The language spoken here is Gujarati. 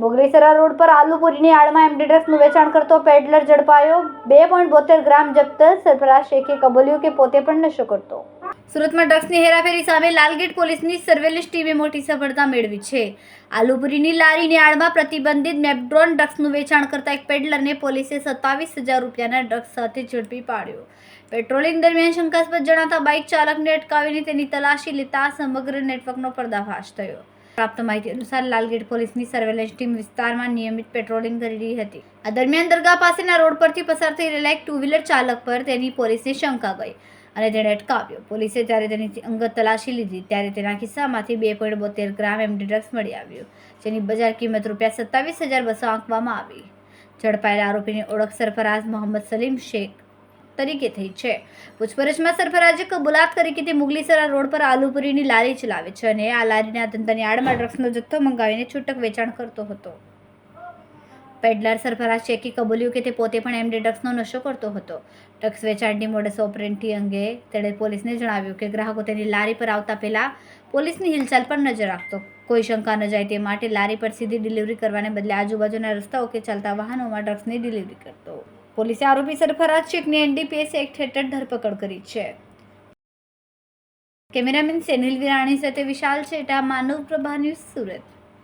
મોગરેસરા રોડ પર આલુપુરીની આડમાં એમડી ડ્રગ્સનું વેચાણ કરતો પેડલર ઝડપાયો. બે પોઈન્ટ બોતેર ગ્રામ જપ્ત. સરફરાજ શેખે કબૂલ્યું કે પોતે પણ નશો કરતો. સુરતમાં ડ્રગ્સની હેરાફેરી સામે લાલગેટ પોલીસની સર્વેલન્સ ટીમે મોટી સફળતા મેળવી છે. આલુપુરીની લારીની આડમાં પ્રતિબંધિત મેપડ્રોન ડ્રગ્સનું વેચાણ કરતા એક પેડલરને પોલીસે સત્તાવીસ હજાર રૂપિયાના ડ્રગ્સ સાથે ઝડપી પાડ્યો. પેટ્રોલિંગ દરમિયાન શંકાસ્પદ જણાતા બાઇક ચાલકને અટકાવીને તેની તલાશી લેતા સમગ્ર નેટવર્કનો પર્દાફાશ થયો. પ્રાપ્ત માહિતી અનુસાર લાલગેટ પોલીસની સર્વેલન્સ ટીમ વિસ્તારમાં નિયમિત પેટ્રોલિંગ કરી રહી હતી. આ દરમિયાન દરગાહ પાસેના રોડ પરથી પસાર થઈ રહેલા એક ટુ વ્હીલર ચાલક પર તેની પોલીસને શંકા ગઈ. અને તેણે અટકાવ્યો. પોલીસે ત્યારે તેની અંગત તલાશી લીધી, ત્યારે તેના ખિસ્સામાંથી બે પોઈન્ટ બોતેર ગ્રામ એમડી ડ્રગ્સ મળી આવ્યું, જેની બજાર કિંમત રૂપિયા સત્તાવીસ હજાર બસો આંકવામાં આવી. ઝડપાયેલા આરોપીની ઓળખ સરફરાઝ મોહમ્મદ સલીમ શેખ તરીકે થઈ છે. પૂછપરછમાં સરફરાજે કબૂલાત કરી કે તે મુગલીસરા રોડ પર આલુપુરીની લારી ચલાવે છે અને આ લારીના ધંધાની આડમાં ડ્રગ્સનો જથ્થો મંગાવીને છૂટક વેચાણ કરતો હતો. પેડલર સરફરાજ શેખે કબૂલ્યું કે તે પોતે પણ એમડી ડ્રગ્સનો નશો કરતો હતો. ડ્રગ્સ વેચાણની મોડસ ઓપરેન્ટી અંગે તેણે પોલીસને જણાવ્યું કે ગ્રાહકો તેની લારી પર આવતા પહેલા પોલીસની હિલચાલ પર નજર રાખતો. કોઈ શંકા ન જાય તે માટે લારી પર સીધી ડિલિવરી કરવાને બદલે આજુબાજુના રસ્તાઓ કે ચાલતા વાહનોમાં ડ્રગ્સની ડિલિવરી કરતો. પોલીસે આરોપી સરફરાજ શેખની એનડીપીએસ એક્ટ હેઠળ ધરપકડ કરી છે. કેમેરામેન સેનિલ વિરાણી સાથે વિશાલ છેટા માનવ પ્રભા ન્યૂઝ સુરત.